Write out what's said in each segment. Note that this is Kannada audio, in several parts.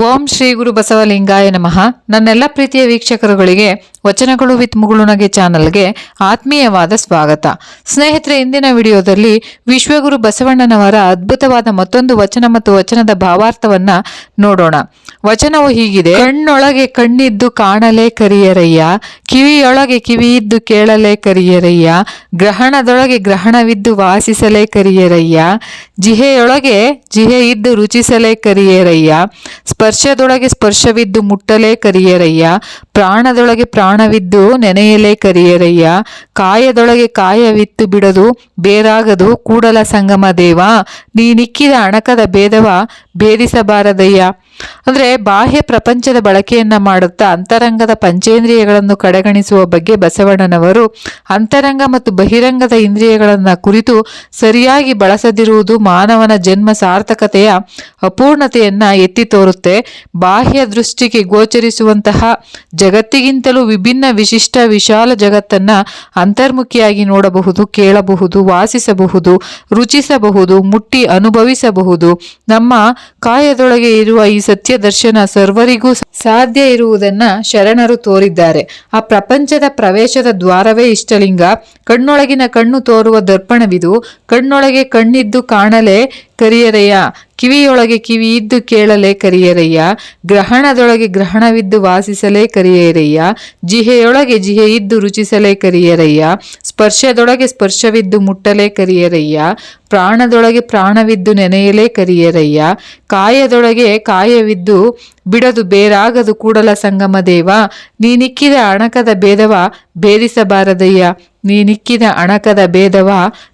ಓಂ ಶ್ರೀ ಗುರು ಬಸವಲಿಂಗಾಯ ನಮಃ. ನನ್ನೆಲ್ಲ ಪ್ರೀತಿಯ ವೀಕ್ಷಕರುಗಳಿಗೆ ವಚನಗಳು ವಿತ್ ಮುಗುಳುನಗೆ ಚಾನಲ್ಗೆ ಆತ್ಮೀಯವಾದ ಸ್ವಾಗತ. ಸ್ನೇಹಿತರೆ, ಇಂದಿನ ವಿಡಿಯೋದಲ್ಲಿ ವಿಶ್ವಗುರು ಬಸವಣ್ಣನವರ ಅದ್ಭುತವಾದ ಮತ್ತೊಂದು ವಚನ ಮತ್ತು ವಚನದ ಭಾವಾರ್ಥವನ್ನ ನೋಡೋಣ. ವಚನವು ಹೀಗಿದೆ, ಕಣ್ಣೊಳಗೆ ಕಣ್ಣಿದ್ದು ಕಾಣಲೇ ಕರಿಯರಯ್ಯ, ಕಿವಿಯೊಳಗೆ ಕಿವಿಯಿದ್ದು ಕೇಳಲೇ ಕರಿಯರಯ್ಯ, ಗ್ರಹಣದೊಳಗೆ ಗ್ರಹಣವಿದ್ದು ವಾಸಿಸಲೇ ಕರಿಯರಯ್ಯ, ಜಿಹೆಯೊಳಗೆ ಜಿಹೆ ಇದ್ದು ರುಚಿಸಲೇ ಕರಿಯರಯ್ಯ, ಸ್ಪರ್ಶದೊಳಗೆ ಸ್ಪರ್ಶವಿದ್ದು ಮುಟ್ಟಲೇ ಕರಿಯರಯ್ಯ, ಪ್ರಾಣದೊಳಗೆ ಪ್ರಾಣವಿದ್ದು ನೆನೆಯಲೇ ಕರಿಯರಯ್ಯ. ಕಾಯದೊಳಗೆ ಕಾಯವಿತ್ತು ಬಿಡದು ಬೇರಾಗದು ಕೂಡಲ ಸಂಗಮ ದೇವ. ನೀನಿಕ್ಕಿದ ಅಣಕದ ಭೇದವ ಭೇದಿಸಬಾರದಯ್ಯ. ಅಂದರೆ ಬಾಹ್ಯ ಪ್ರಪಂಚದ ಬಳಕೆಯನ್ನು ಮಾಡುತ್ತಾ ಅಂತರಂಗದ ಪಂಚೇಂದ್ರಿಯಗಳನ್ನು ಕಡೆಗಣಿಸುವ ಬಗ್ಗೆ ಬಸವಣ್ಣನವರು ಅಂತರಂಗ ಮತ್ತು ಬಹಿರಂಗದ ಇಂದ್ರಿಯಗಳನ್ನು ಕುರಿತು ಸರಿಯಾಗಿ ಬಳಸದಿರುವುದು ಮಾನವನ ಜನ್ಮ ಸಾರ್ಥಕತೆಯ ಅಪೂರ್ಣತೆಯನ್ನು ಎತ್ತಿ ತೋರುತ್ತೆ. ಬಾಹ್ಯ ದೃಷ್ಟಿಗೆ ಗೋಚರಿಸುವಂತಹ ಜಗತ್ತಿಗಿಂತಲೂ ವಿಭಿನ್ನ ವಿಶಿಷ್ಟ ವಿಶಾಲ ಜಗತ್ತನ್ನ ಅಂತರ್ಮುಖಿಯಾಗಿ ನೋಡಬಹುದು, ಕೇಳಬಹುದು, ವಾಸಿಸಬಹುದು, ರುಚಿಸಬಹುದು, ಮುಟ್ಟಿ ಅನುಭವಿಸಬಹುದು. ನಮ್ಮ ಕಾಯದೊಳಗೆ ಇರುವ ಈ ಸತ್ಯ ದರ್ಶನ ಸರ್ವರಿಗೂ ಸಾಧ್ಯ ಇರುವುದನ್ನ ಶರಣರು ತೋರಿದ್ದಾರೆ. ಆ ಪ್ರಪಂಚದ ಪ್ರವೇಶದ ದ್ವಾರವೇ ಇಷ್ಟಲಿಂಗ. ಕಣ್ಣೊಳಗಿನ ಕಣ್ಣು ತೋರುವ ದರ್ಪಣವಿದು. ಕಣ್ಣೊಳಗೆ ಕಣ್ಣಿದ್ದು ಕಾಣಲೇ ಕರಿಯರಯ್ಯ. ಕಿವಿಯೊಳಗೆ ಕಿವಿ ಇದ್ದು ಕೇಳಲೇ ಕರಿಯರಯ್ಯ. ಗ್ರಹಣದೊಳಗೆ ಗ್ರಹಣವಿದ್ದು ವಾಸಿಸಲೇ ಕರಿಯರಯ್ಯ. ಜಿಹೆಯೊಳಗೆ ಜಿಹೆ ಇದ್ದು ರುಚಿಸಲೇ ಕರಿಯರಯ್ಯ. ಸ್ಪರ್ಶದೊಳಗೆ ಸ್ಪರ್ಶವಿದ್ದು ಮುಟ್ಟಲೇ ಕರಿಯರಯ್ಯ. ಪ್ರಾಣದೊಳಗೆ ಪ್ರಾಣವಿದ್ದು ನೆನೆಯಲೇ ಕರಿಯರಯ್ಯ. ಕಾಯದೊಳಗೆ ಕಾಯವಿದ್ದು ಬಿಡದು ಬೇರಾಗದು ಕೂಡಲ ಸಂಗಮ ದೇವ. ನೀನಿಕ್ಕಿದ ಅಣಕದ ಭೇದವ ಭೇದಿಸಬಾರದಯ್ಯ. ನೀನಿಕ್ಕಿದ ಅಣಕದ ಭೇದವ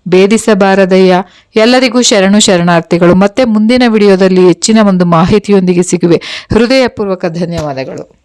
ಭೇದಿಸಬಾರದಯ್ಯ. ಎಲ್ಲರಿಗೂ ಶರಣು ಶರಣಾರ್ಥಿಗಳು, ಮತ್ತೆ ಮುಂದಿನ ವಿಡಿಯೋದಲ್ಲಿ ಹೆಚ್ಚಿನ ಒಂದು ಮಾಹಿತಿಯೊಂದಿಗೆ ಸಿಗುವೆ. ಹೃದಯಪೂರ್ವಕ ಧನ್ಯವಾದಗಳು.